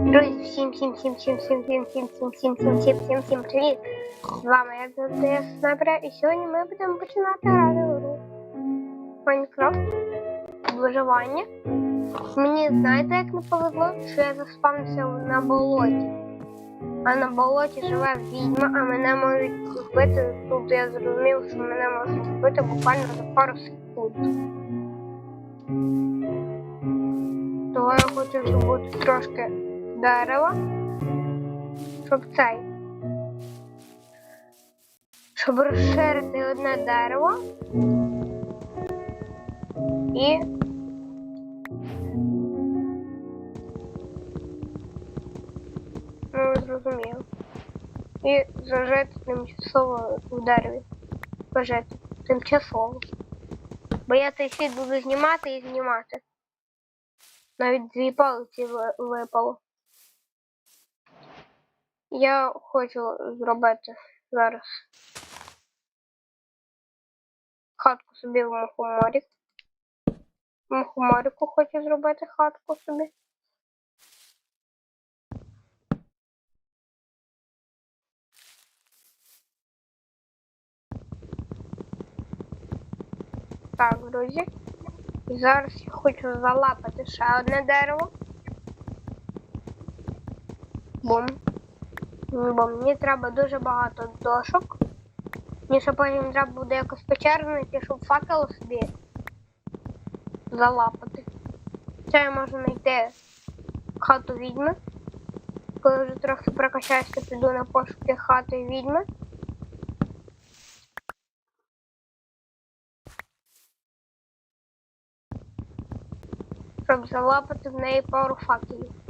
Друзі, всім, всім, всім, всім, всім, всім, всім, всім, всім, всім, всім, всім, всім, привіт! З вами я завжди Снайпера, і сьогодні ми будемо починати грати Майнкрафт виживання. Мені знаєте, як не повезло, що я заспавнився на болоті. А на болоті живе відьма, а мене можуть вбити. Тут я зрозумів, що мене можуть вбити буквально за пару секунд. Того я хочу зробити трошки дерева, щоб. Щоб розширити одне дерево і ну, ви зрозуміли. І зажити тимчасово в дереві. Пожити. Тимчасово. Бо я цей світ буду знімати і знімати. Навіть дві палиці випало. Я хочу зробити зараз хатку собі в мухоморі. В мухоморіку хочу зробити хатку собі. Так, друзі. Зараз я хочу залапати ще одне дерево. Бум. Бо мені треба дуже багато дошок. Мені ще потім треба буде якось печернити, щоб факел собі залапати. Це я можу знайти хату відьми. Коли вже трохи прокачаюся, піду на пошуки хати відьми. Щоб залапати в неї пару факелів.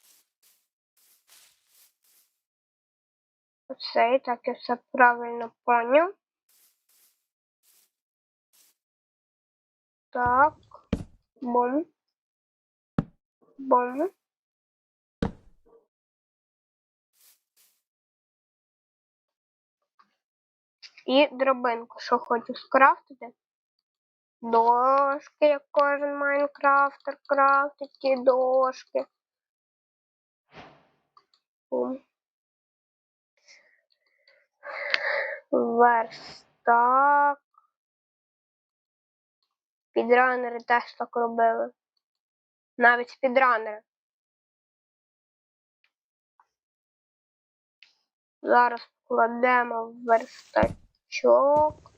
Оцей. Оцей, так я все правильно поняв. Так. Бум. Бум. І дробинку, що хочу скрафтити. Дошки, як кожен майнкрафтер крафтить ті дошки. Бум. Верстак. Підранери теж так робили. Навіть підранери. Зараз вкладемо в верстачок.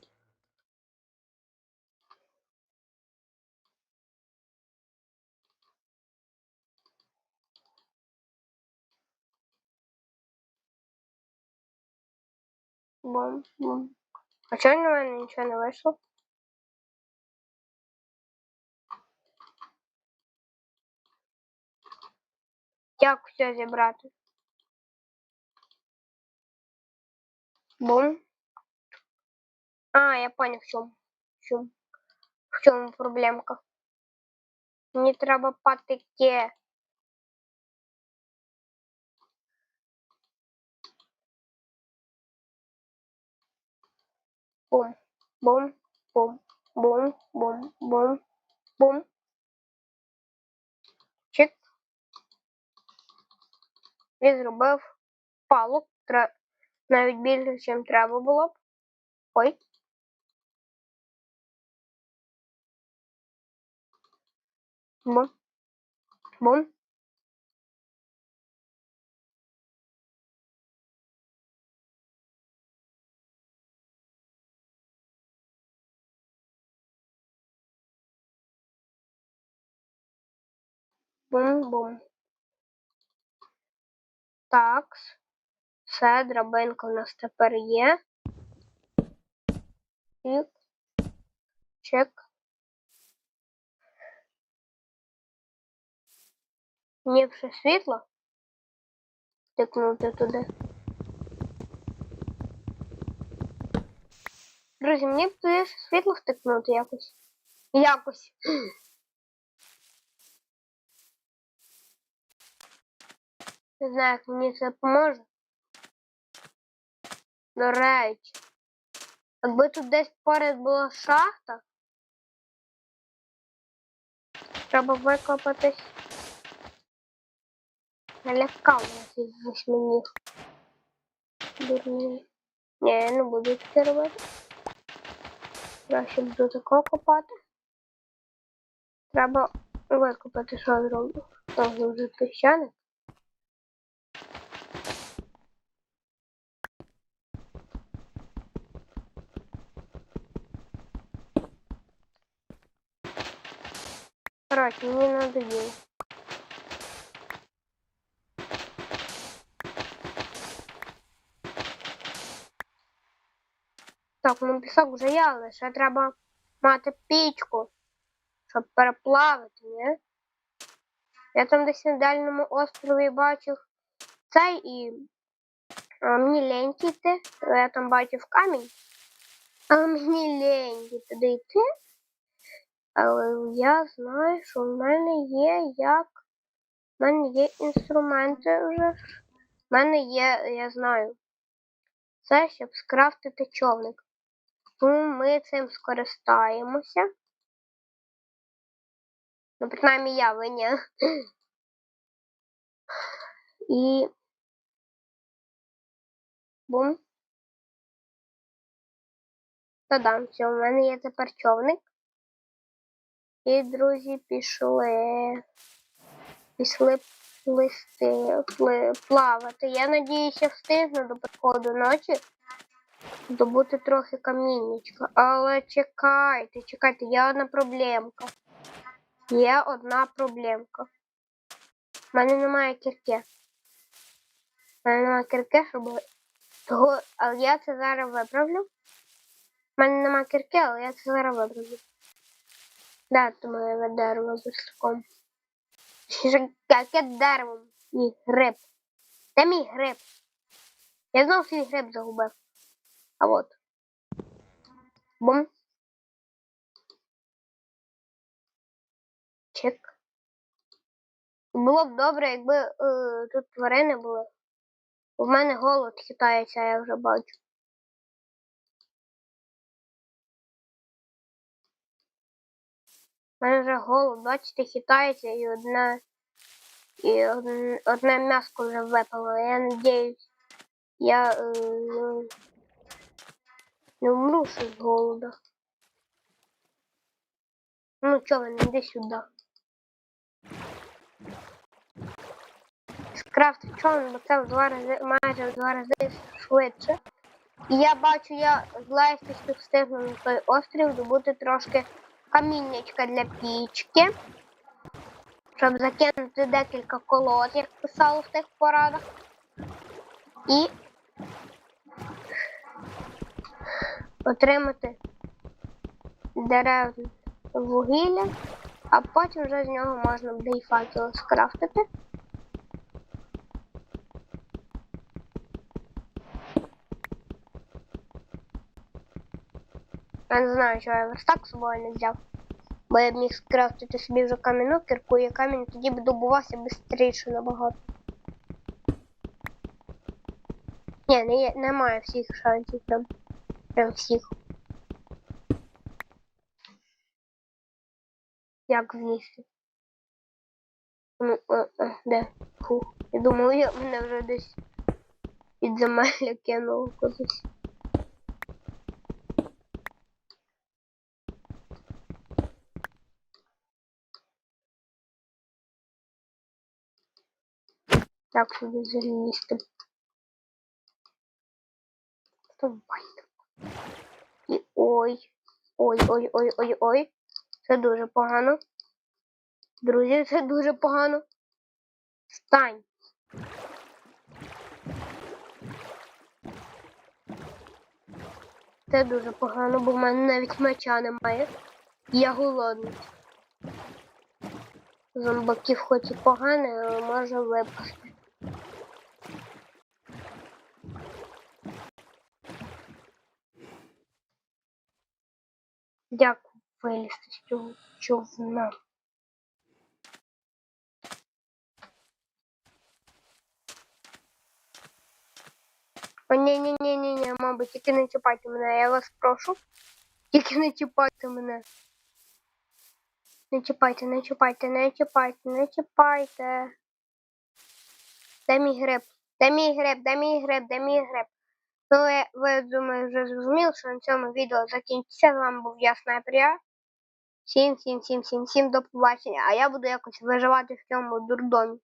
Бум, бум. А чого на мене нічого не вийшло? Як все зібрати? Бум. А, я понял, в чому. В чому, в чому проблемка. Мені треба патики. Бум, бум, бум, бум, бум, бум, бум. Чик. І зробив палуб. Тре- Навіть більше, ніж треба було б. Ой. Бум. Бум. Бум-бум. Так. Все, драбинка у нас тепер є. Чек. Мені б ще світло втикнути туди. Друзі, мені б туди світло втикнути якось. Якось. Не знаю, як мені це поможе. До речі. Якби тут десь поряд була шахта. Треба викопатись. Налякав нас із восьминіг. Дурні. Ні, я не буду таке робити. Краще буду тако копати. Треба викопати, що зроблю. Там вже піщаник. Короче, мне надоело. Так, ну пісок вже є, але треба мати пічку, щоб переплавити, ні? Я там десь на дальньому острові бачив цей і а, мені лень йти. Я там бачив камінь. А мені лень туди йти. Але я знаю, що в мене є як. В мене є інструменти вже. В мене є, я знаю. Це щоб скрафтити човник. Тому ми цим скористаємося. Ну, принаймні я ви ні. І. Бум. Та-дам, все, у мене є тепер човник. І, друзі, пішли. Пішли плисти, плавати. Я надіюся, встигну до приходу ночі добути трохи каміннячка. Але чекайте, чекайте, є одна проблемка. Є одна проблемка. У мене немає кірки. У мене немає кірки, щоб. Того, але я це зараз виправлю. У мене немає кірки, але я це зараз виправлю. Да, то моє дерево з листком. Ще Яке дерево? Мій гриб. Де мій гриб? Я знову свій гриб загубив. А от. Бум. Чек. Було б добре, якби е, тут тварини були. У мене голод хитається, я вже бачу. Мене вже голод, бачите, хитається і одне і одне, м'яско вже випало. Я надіюсь, я е, не вмру ще з голода. Ну чого не йди сюди. Скрафт човен, бо це в два рази, майже в два рази швидше. І я бачу, я з легкістю встигну на той острів добути трошки каміннячка для пічки, щоб закинути декілька колод, як писало в тих порадах. І отримати деревне вугілля, а потім вже з нього можна буде і факел скрафтити. Я не знаю, що я верстак з собою не взяв. Бо я б міг скрафтити собі вже кам'яну кірку, і камінь тоді б добувався швидше набагато. Ні, не немає всіх шансів прям. Прям всіх. Як злізти? Ну, е, е, де? Фу. Я думаю, я мене вже десь під земелля кинуло кудись. Так, сюди залізти. І ой. Ой, ой, ой, ой, ой. Це дуже погано. Друзі, це дуже погано. Стань. Це дуже погано, бо в мене навіть меча немає. Я голодний. Зомбаків хоч і поганий, але може випасти. Дякую, вилізти з цього човна. О, ні, ні, ні, ні, ні, мабуть, тільки не чіпайте мене, я вас прошу. Тільки не чіпайте мене. Не чіпайте, не чіпайте, не чіпайте, не чіпайте. Де мій гриб? Де мій гриб? Де мій гриб? Де мій гриб? Ну, ви, думаю, вже зрозуміли, що на цьому відео закінчиться. З вами був я, Снайпер. Всім, всім, всім, всім, всім до побачення. А я буду якось виживати в цьому дурдомі.